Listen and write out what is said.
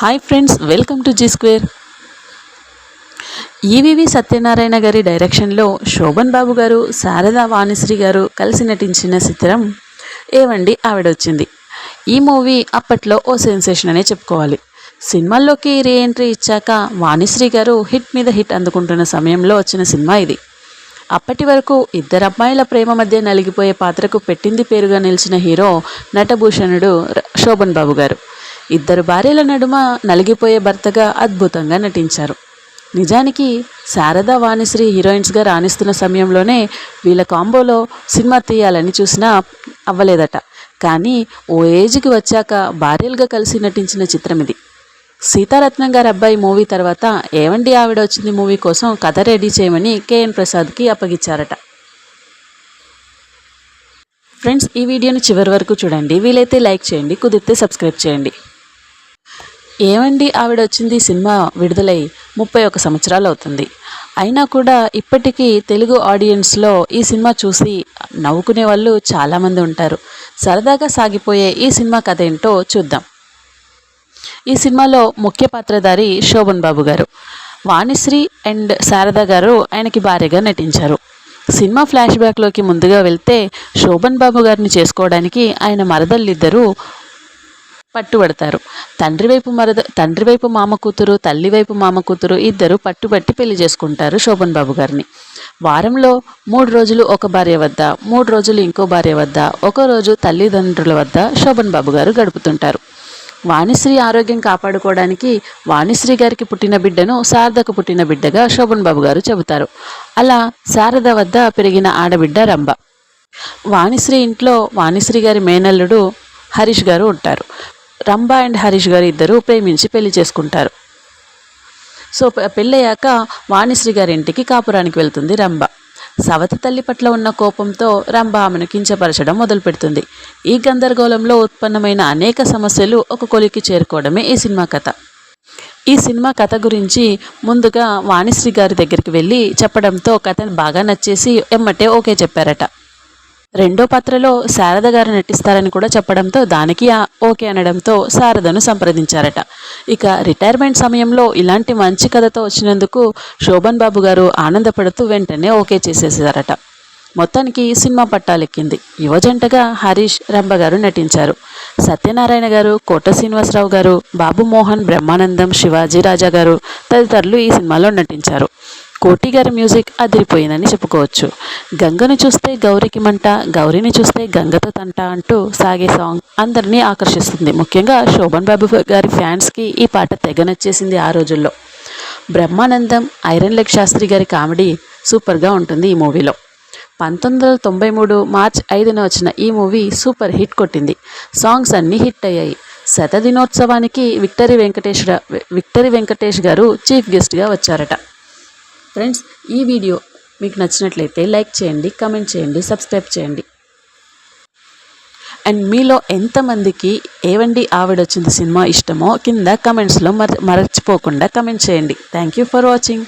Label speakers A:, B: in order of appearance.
A: Hi friends welcome to G square. EVV Satyanarayana గారి డైరెక్షన్లో శోభన్ బాబు గారు శారదా వాణిశ్రీ గారు కలిసి నటించిన చిత్రం ఏవండి ఆవిడ వచ్చింది ఈ మూవీ అప్పట్లో ఓ సెన్సేషన్ అనే చెప్పుకోవాలి. సినిమాల్లోకి రీ ఎంట్రీ ఇచ్చాక వాణిశ్రీ గారు హిట్ మీద హిట్ అందుకుంటున్న సమయంలో వచ్చిన సినిమా ఇది. అప్పటి వరకు ఇద్దరు అమ్మాయిల ప్రేమ మధ్య నలిగిపోయే పాత్రకు పెట్టింది పేరుగా నిలిచిన హీరో నటభూషణుడు శోభన్ బాబు గారు. ఇద్దరు భార్యల నడుమ నలిగిపోయే భర్తగా అద్భుతంగా నటించారు. నిజానికి శారదా వాణిశ్రీ హీరోయిన్స్గా రాణిస్తున్న సమయంలోనే వీళ్ళ కాంబోలో సినిమా తీయాలని చూసినా అవ్వలేదట. కానీ ఓ ఏజ్కి వచ్చాక భార్యలుగా కలిసి నటించిన చిత్రం ఇది. సీతారత్నం గారి అబ్బాయి మూవీ తర్వాత ఏవండి ఆవిడ వచ్చింది మూవీ కోసం కథ రెడీ చేయమని కేఎన్ ప్రసాద్కి అప్పగించారట ఫ్రెండ్స్ ఈ వీడియోని చివరి వరకు చూడండి. వీలైతే లైక్ చేయండి కుదిరితే సబ్స్క్రైబ్ చేయండి. ఏమండి ఆవిడ వచ్చింది సినిమా విడుదలై ముప్పై ఒక సంవత్సరాలు అవుతుంది అయినా కూడా ఇప్పటికీ తెలుగు ఆడియన్స్లో ఈ సినిమా చూసి నవ్వుకునే వాళ్ళు చాలామంది ఉంటారు. సరదాగా సాగిపోయే ఈ సినిమా కథ ఏంటో చూద్దాం. ఈ సినిమాలో ముఖ్య పాత్రధారి శోభన్ బాబు గారు వాణిశ్రీ అండ్ శారద గారు ఆయనకి భార్యగా నటించారు. సినిమా ఫ్లాష్ బ్యాక్లోకి ముందుగా వెళ్తే శోభన్ బాబు గారిని చేసుకోవడానికి ఆయన మరదళ్ళిద్దరూ పట్టుబడతారు. తండ్రి వైపు మరద తండ్రి వైపు మామ కూతురు తల్లి వైపు మామ కూతురు ఇద్దరు పట్టుబట్టి పెళ్ళి చేసుకుంటారు శోభన్ బాబు గారిని. వారంలో మూడు రోజులు ఒక భార్య వద్ద మూడు రోజులు ఇంకో భార్య వద్ద ఒక రోజు తల్లిదండ్రుల వద్ద శోభన్ బాబు గారు గడుపుతుంటారు. వాణిశ్రీ ఆరోగ్యం కాపాడుకోవడానికి వాణిశ్రీ గారికి పుట్టిన బిడ్డను శారదకు పుట్టిన బిడ్డగా శోభన్ బాబు గారు చెబుతారు. అలా శారద వద్ద పెరిగిన ఆడబిడ్డ రంభ. వాణిశ్రీ ఇంట్లో వాణిశ్రీ గారి మేనల్లుడు హరీష్ గారు ఉంటారు. రంభ అండ్ హరీష్ గారు ఇద్దరు ప్రేమించి పెళ్ళి చేసుకుంటారు. సో పెళ్ళయ్యాక వాణిశ్రీ గారి ఇంటికి కాపురానికి వెళ్తుంది రంభ సవతి తల్లి పట్ల ఉన్న కోపంతో రంభ ఆమెను కించపరచడం మొదలుపెడుతుంది. ఈ గందరగోళంలో ఉత్పన్నమైన అనేక సమస్యలు ఒక కొలికి చేరుకోవడమే ఈ సినిమా కథ. ఈ సినిమా కథ గురించి ముందుగా వాణిశ్రీ గారి దగ్గరికి వెళ్ళి చెప్పడంతో కథ బాగా నచ్చేసి ఎమ్మటే ఓకే చెప్పారట. రెండో పాత్రలో శారద గారు నటిస్తారని కూడా చెప్పడంతో దానికి ఓకే అనడంతో శారదను సంప్రదించారట. ఇక రిటైర్మెంట్ సమయంలో ఇలాంటి మంచి కథతో వచ్చినందుకు శోభన్ బాబు గారు ఆనందపడుతూ వెంటనే ఓకే చేసేసారట. మొత్తానికి సినిమా పట్టాలెక్కింది. యువజంటగా హరీష్ రంభ గారు నటించారు. సత్యనారాయణ గారు కోట శ్రీనివాసరావు గారు బాబు మోహన్ బ్రహ్మానందం శివాజీ రాజా గారు తదితరులు ఈ సినిమాలో నటించారు. కోటి గారి మ్యూజిక్ అదిరిపోయిందని చెప్పుకోవచ్చు. గంగను చూస్తే గౌరికి మంట గౌరిని చూస్తే గంగతో తంట అంటూ సాగే సాంగ్ అందరినీ ఆకర్షిస్తుంది. ముఖ్యంగా శోభన్ బాబు గారి ఫ్యాన్స్కి ఈ పాట తెగ నచ్చేసింది ఆ రోజుల్లో. బ్రహ్మానందం ఐరన్ లెగ్ శాస్త్రి గారి కామెడీ సూపర్గా ఉంటుంది ఈ మూవీలో. పంతొమ్మిది వందల తొంభై మూడు మార్చ్ ఐదున వచ్చిన ఈ మూవీ సూపర్ హిట్ కొట్టింది. సాంగ్స్ అన్నీ హిట్ అయ్యాయి. శత దినోత్సవానికి విక్టరీ వెంకటేష్ విక్టరీ వెంకటేష్ గారు చీఫ్ గెస్ట్గా వచ్చారట. ఫ్రెండ్స్ ఈ వీడియో మీకు నచ్చినట్లయితే లైక్ చేయండి కమెంట్ చేయండి సబ్స్క్రైబ్ చేయండి. అండ్ మీలో ఎంతమందికి ఏవండి ఆవిడొచ్చింది సినిమా ఇష్టమో కింద కమెంట్స్లో మర మరచిపోకుండా కమెంట్ చేయండి. Thank you for watching